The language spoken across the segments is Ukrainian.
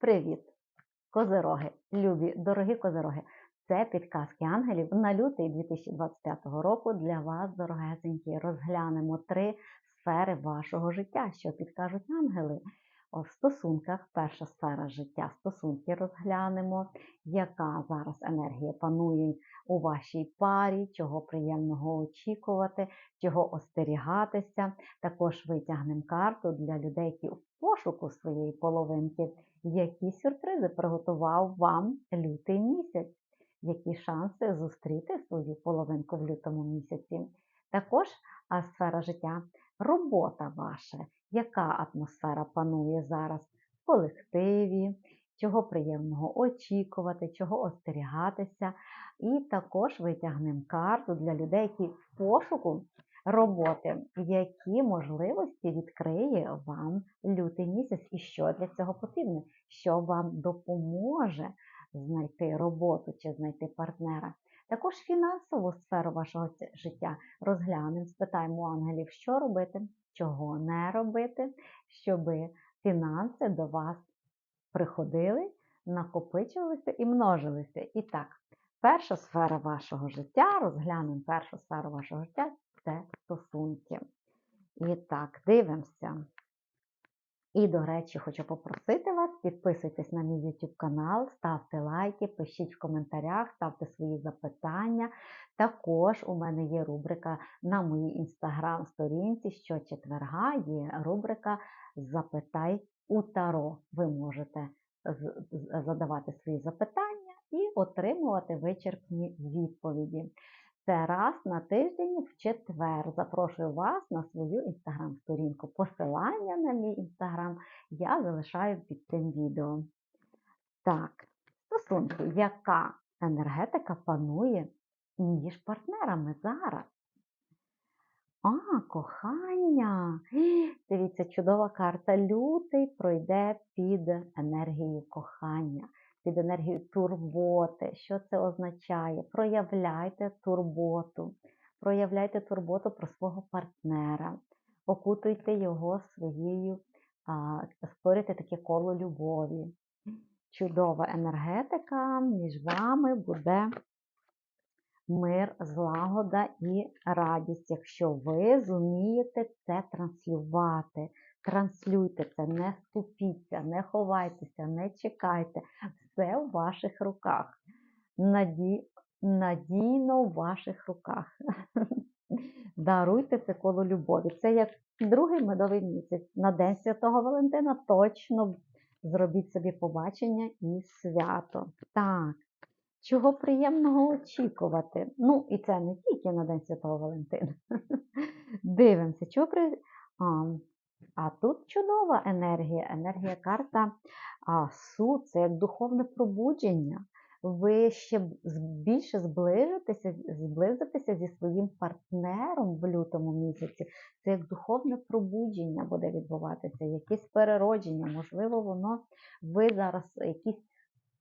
Привіт, козироги, любі, дорогі козироги. Це підказки ангелів на лютий 2025 року. Для вас, дорогесенькі, розглянемо три сфери вашого життя, що підкажуть ангели. В стосунках перша сфера життя стосунки розглянемо, яка зараз енергія панує у вашій парі, чого приємного очікувати, чого остерігатися. Також витягнемо карту для людей, які в пошуку своєї половинки, які сюрпризи приготував вам лютий місяць, які шанси зустріти свою половинку в лютому місяці. Також сфера життя робота ваша, яка атмосфера панує зараз в колективі, чого приємного очікувати, чого остерігатися. І також витягнемо карту для людей, які в пошуку роботи, які можливості відкриє вам лютий місяць? І що для цього потрібно, що вам допоможе знайти роботу чи знайти партнера. Також фінансову сферу вашого життя розглянемо, спитаємо ангелів, що робити, чого не робити, щоб фінанси до вас приходили, накопичувалися і множилися. І так, перша сфера вашого життя, розглянемо першу сферу вашого життя це стосунки. І так, дивимося. І, до речі, хочу попросити вас, підписуйтесь на мій YouTube канал, ставте лайки, пишіть в коментарях, ставте свої запитання. Також у мене є рубрика на моїй інстаграм-сторінці. Щочетверга є рубрика Запитай у Таро. Ви можете задавати свої запитання і отримувати вичерпні відповіді. Це раз на тиждень в четвер. Запрошую вас на свою інстаграм-сторінку. Посилання на мій інстаграм я залишаю під цим відео. Так, стосунки, яка енергетика панує між партнерами зараз? А, кохання. Дивіться, чудова карта. Лютий пройде під енергією кохання, під енергією турботи. Що це означає? Проявляйте турботу. Проявляйте турботу про свого партнера, окутуйте його своєю, створюйте таке коло любові. Чудова енергетика між вами буде мир, злагода і радість, якщо ви зумієте це транслювати. Транслюйте це, не скупіться, не ховайтеся, не чекайте. Все в ваших руках. Наді... Надійно в ваших руках. Даруйте це коло любові. Це як другий медовий місяць. На День Святого Валентина точно зробіть собі побачення і свято. Так. Чого приємного очікувати? Ну, і це не тільки на День Святого Валентина. Дивимося, чого при... а, а тут чудова енергія, енергія карта а, суд, це як духовне пробудження. Ви ще більше зближитеся, зблизитеся зі своїм партнером в лютому місяці. Це як духовне пробудження буде відбуватися, якесь переродження. Можливо, воно ви зараз якісь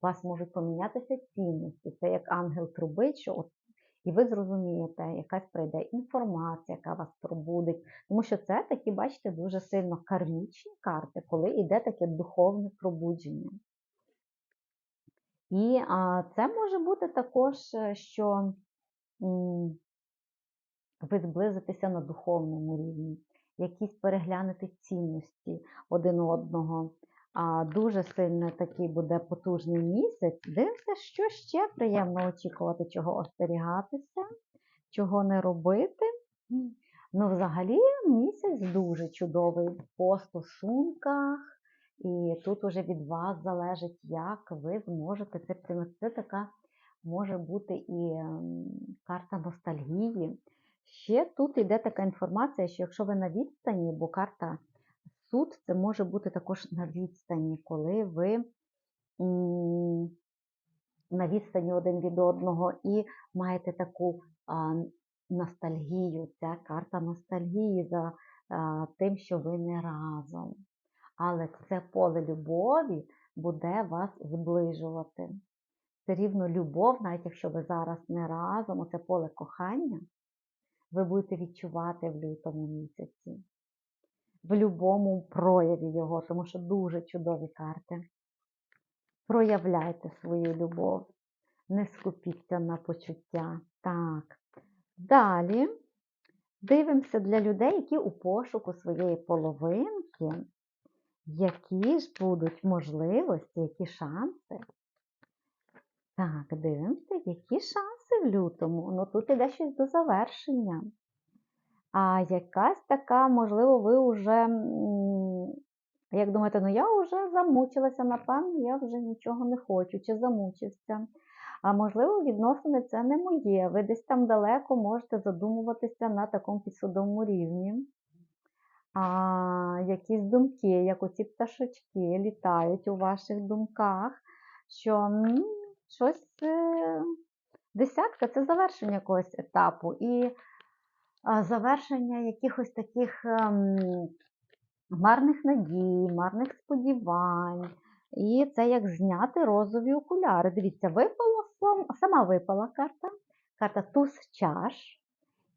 у вас можуть помінятися цінності. Це як ангел трубить, що от, і ви зрозумієте, якась прийде інформація, яка вас пробудить. Тому що це такі, бачите, дуже сильно кармічні карти, коли йде таке духовне пробудження. І а, це може бути також, е, що м, ви зблизитеся на духовному рівні, якісь переглянути цінності один одного. А, дуже сильно такий буде потужний місяць. Дивимося, що ще приємно очікувати, чого остерігатися, чого не робити. Ну, взагалі, місяць дуже чудовий по стосунках, і тут уже від вас залежить, як ви зможете це прийняти. Це така може бути і ем, карта ностальгії. Ще тут йде така інформація, що якщо ви на відстані, бо карта суд це може бути також на відстані, коли ви на відстані один від одного і маєте таку ностальгію. Ця карта ностальгії за тим, що ви не разом. Але це поле любові буде вас зближувати. Все рівно любов, навіть якщо ви зараз не разом, оце поле кохання, ви будете відчувати в лютому місяці. В будь-якому прояві його, тому що дуже чудові карти. Проявляйте свою любов, не скупіться на почуття. Так. Далі дивимося для людей, які у пошуку своєї половинки, які ж будуть можливості, які шанси. Так, дивимося, які шанси в лютому. Ну тут іде щось до завершення. А якась така, можливо, ви вже, як думаєте, ну я вже замучилася, напевно, я вже нічого не хочу, чи замучився. А можливо, відносини це не моє. Ви десь там далеко можете задумуватися на такому підсудовому рівні. А, якісь думки, як оці пташечки літають у ваших думках, що щось е, десятка це завершення якогось етапу. І завершення якихось таких ем, марних надій, марних сподівань. І це як зняти розові окуляри. Дивіться, випало сам- сама випала карта. Карта туз чаш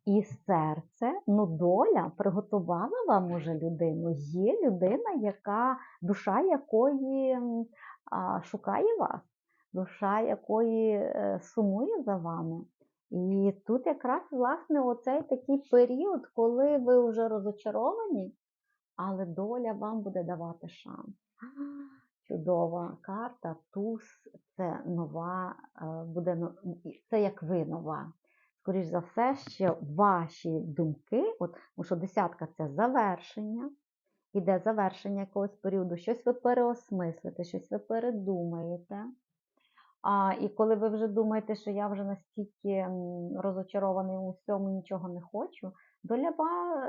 і серце. Ну, доля приготувала вам уже людину. Є людина, яка, душа якої а, шукає вас, душа якої е, сумує за вами. І тут якраз, власне, оцей такий період, коли ви вже розочаровані, але доля вам буде давати шанс. Чудова карта, туз це нова, е, буде це як ви нова. Скоріш за все, ще ваші думки, от, тому що десятка це завершення, іде завершення якогось періоду, щось ви переосмислите, щось ви передумаєте. А, і коли ви вже думаєте, що я вже настільки розочарований у всьому, нічого не хочу, доля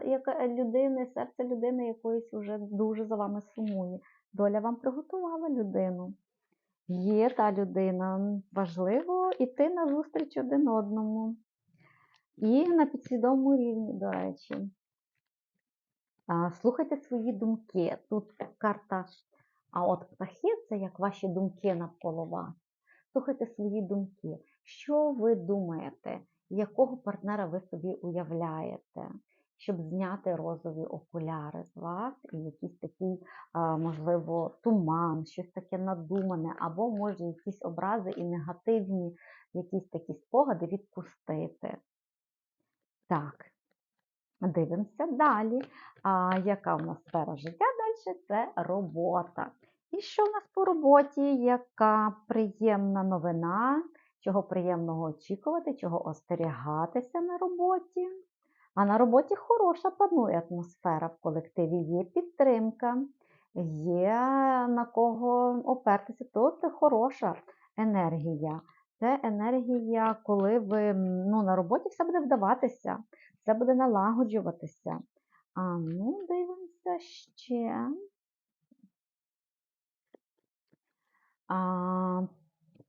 яка- людини, серце людини якоїсь вже дуже за вами сумує. Доля вам приготувала людину. Є та людина. Важливо йти на зустріч один одному. І на підсвідомому рівні, до речі. Слухайте свої думки. Тут карта, а от птахи це як ваші думки навколо вас. Слухайте свої думки. Що ви думаєте, якого партнера ви собі уявляєте, щоб зняти розові окуляри з вас і якийсь такий, можливо, туман, щось таке надумане, або може якісь образи і негативні, якісь такі спогади відпустити. Так, дивимося далі. А яка в нас сфера життя далі? Це робота. І що в нас по роботі? Яка приємна новина? Чого приємного очікувати, чого остерігатися на роботі? А на роботі хороша панує атмосфера в колективі, є підтримка, є на кого опертися. Тут хороша енергія. Це енергія, коли ви ну, на роботі все буде вдаватися, все буде налагоджуватися. А ну, дивимося ще.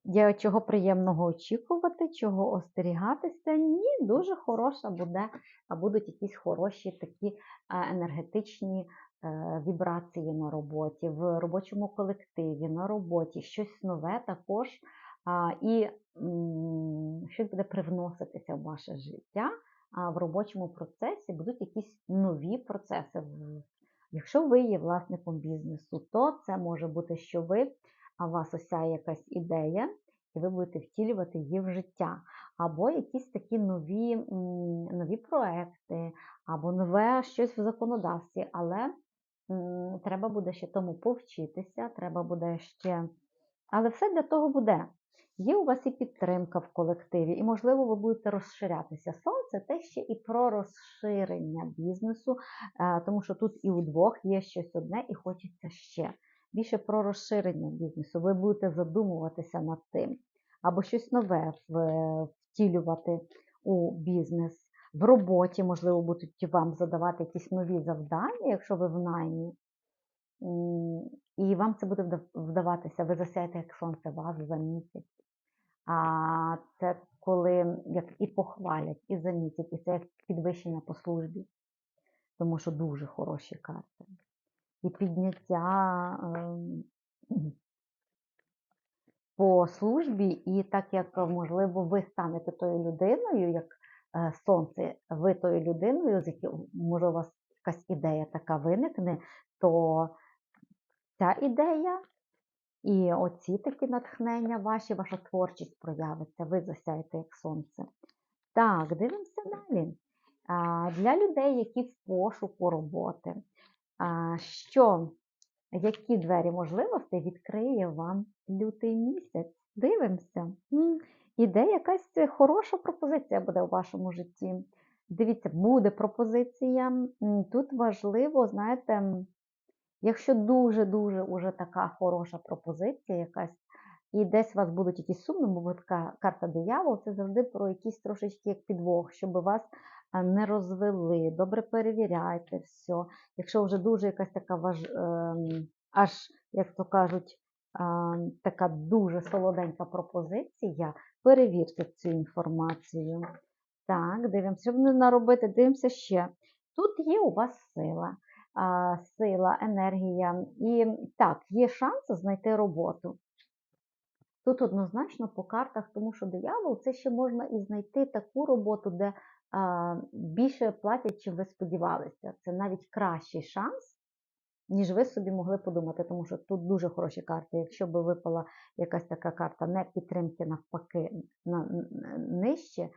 Є чого приємного очікувати, чого остерігатися. Ні, дуже хороша буде, а будуть якісь хороші такі е, енергетичні е, вібрації на роботі, в робочому колективі, на роботі, щось нове також. І щось буде привноситися в ваше життя. В робочому процесі будуть якісь нові процеси. Якщо ви є власником бізнесу, то це може бути, що ви у вас осяє якась ідея, і ви будете втілювати її в життя. Або якісь такі нові, нові проекти, або нове щось в законодавстві. Але треба буде ще тому повчитися, треба буде ще. Але все для того буде. Є у вас і підтримка в колективі, і, можливо, ви будете розширятися. Сонце те ще і про розширення бізнесу, е, тому що тут і у двох є щось одне, і хочеться ще більше про розширення бізнесу. Ви будете задумуватися над тим, або щось нове втілювати у бізнес. В роботі, можливо, будуть вам задавати якісь нові завдання, якщо ви в наймі. І вам це буде вдаватися, ви засяєте як сонце вас за місяць. А це коли як і похвалять, і замітять, і це як підвищення по службі, тому що дуже хороші карти і підняття по службі, і так як, можливо, ви станете тою людиною, як е, сонце, ви тою людиною, з якою, може, у вас якась ідея така виникне, то ця ідея І оці такі натхнення ваші, ваша творчість проявиться, ви засяєте як сонце. Так, дивимося далі. Для людей, які в пошуку роботи, що, які двері можливостей відкриє вам лютий місяць? Дивимося. Іде якась хороша пропозиція буде у вашому житті. Дивіться, буде пропозиція. Тут важливо, знаєте, якщо дуже-дуже уже така хороша пропозиція якась, і десь у вас будуть якісь сумні, бо така карта диявол, це завжди про якийсь трошечки як підвох, щоб вас не розвели, добре перевіряйте все. Якщо вже дуже якась така важ... ем, аж, як то кажуть, така дуже солоденька пропозиція, перевірте цю інформацію. Так, дивимося, щоб не наробити, дивимося ще. Тут є у вас сила, сила, енергія. І так, є шанс знайти роботу. Тут однозначно по картах, тому що диявол це ще можна і знайти таку роботу, де більше платять, чим ви сподівалися. Це навіть кращий шанс, ніж ви собі могли подумати, тому що тут дуже хороші карти. Якщо би випала якась така карта не підтримки навпаки на, нижче,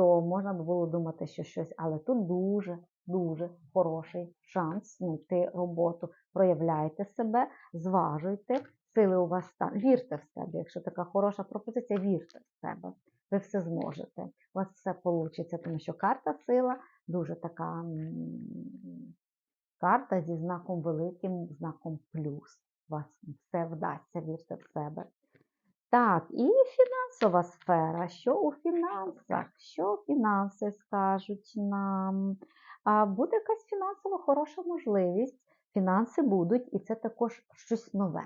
то можна б було думати, що щось, але тут дуже дуже хороший шанс знайти роботу. Проявляйте себе, зважуйте, сили у вас стан. Вірте в себе. Якщо така хороша пропозиція, вірте в себе. Ви все зможете. У вас все вийде, тому що карта сила дуже така карта зі знаком великим, знаком плюс. У вас все вдасться, вірте в себе. Так, і фінансова сфера. Що у фінансах? Що фінанси скажуть нам? А Буде якась фінансова хороша можливість. Фінанси будуть, і це також щось нове.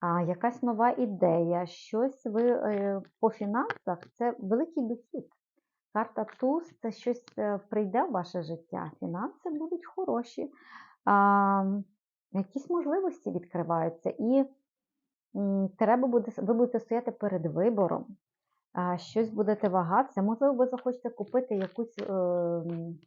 А Якась нова ідея, щось ви е, по фінансах це великий дохід. Карта Туз це щось е, прийде в ваше життя. Фінанси будуть хороші, а, якісь можливості відкриваються. І треба буде, ви будете стояти перед вибором, щось будете вагатися. Можливо, ви захочете купити якусь, ем,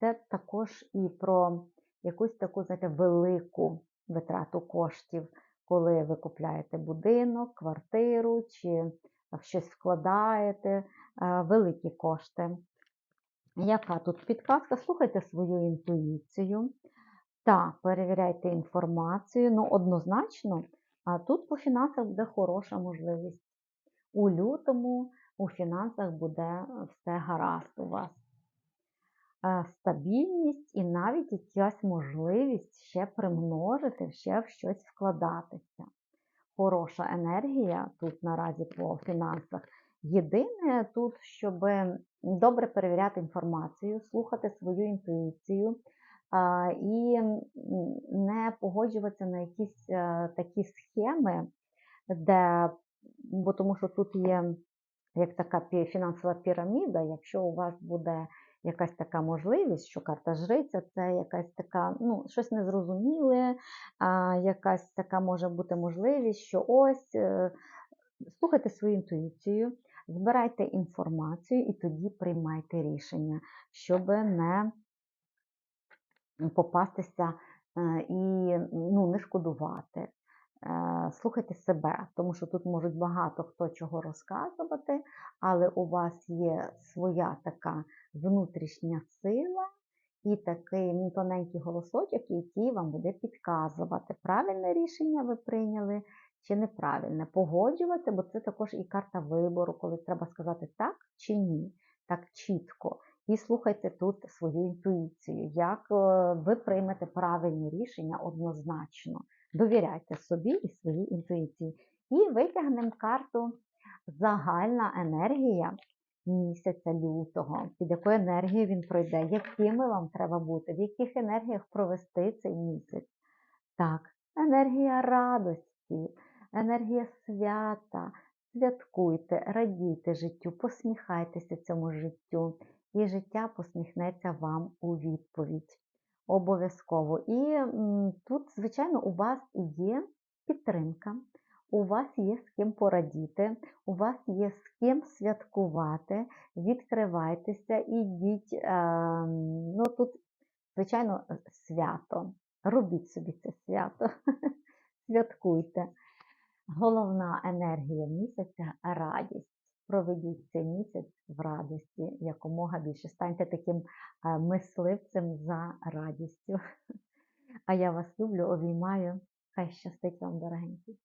це також і про якусь таку, знаєте, велику витрату коштів, коли ви купляєте будинок, квартиру чи щось вкладаєте, великі кошти. Яка тут підказка? Слухайте свою інтуїцію та перевіряйте інформацію. Ну, однозначно, а тут по фінансах буде хороша можливість. У лютому у фінансах буде все гаразд у вас. Е, стабільність і навіть якась можливість ще примножити, ще в щось вкладатися. Хороша енергія тут наразі по фінансах. Єдине тут, щоб добре перевіряти інформацію, слухати свою інтуїцію, і не погоджуватися на якісь е, такі схеми, де, бо тому що тут є як така фінансова піраміда, якщо у вас буде якась така можливість, що карта жриця це якась така, ну, щось незрозуміле, якась така може бути можливість, що ось е, слухайте свою інтуїцію, збирайте інформацію і тоді приймайте рішення, щоб не попастися е, і ну, не шкодувати. Е, слухайте себе, тому що тут можуть багато хто чого розказувати, але у вас є своя така внутрішня сила і такий тоненький голосочок, який вам буде підказувати, правильне рішення ви прийняли чи неправильне. Погоджувати, бо це також і карта вибору, коли треба сказати так чи ні, так чітко. І слухайте тут свою інтуїцію, як е, ви приймете правильні рішення однозначно. Довіряйте собі і своїй інтуїції. І витягнемо карту загальна енергія місяця лютого, під якою енергією він пройде, якими вам треба бути, в яких енергіях провести цей місяць. Так, енергія радості, енергія свята. Святкуйте, радійте життю, посміхайтеся цьому життю і життя посміхнеться вам у відповідь. Обов'язково. І м, тут, звичайно, у вас є підтримка, у вас є з ким порадіти, у вас є з ким святкувати, відкривайтеся, ідіть. Е, ну тут, звичайно, свято. Робіть собі це свято. святкуйте. Головна енергія місяця радість. Проведіть цей місяць в радості якомога більше. Станьте таким е, мисливцем за радістю. А я вас люблю, обіймаю. Хай щастить вам, дорогенькі.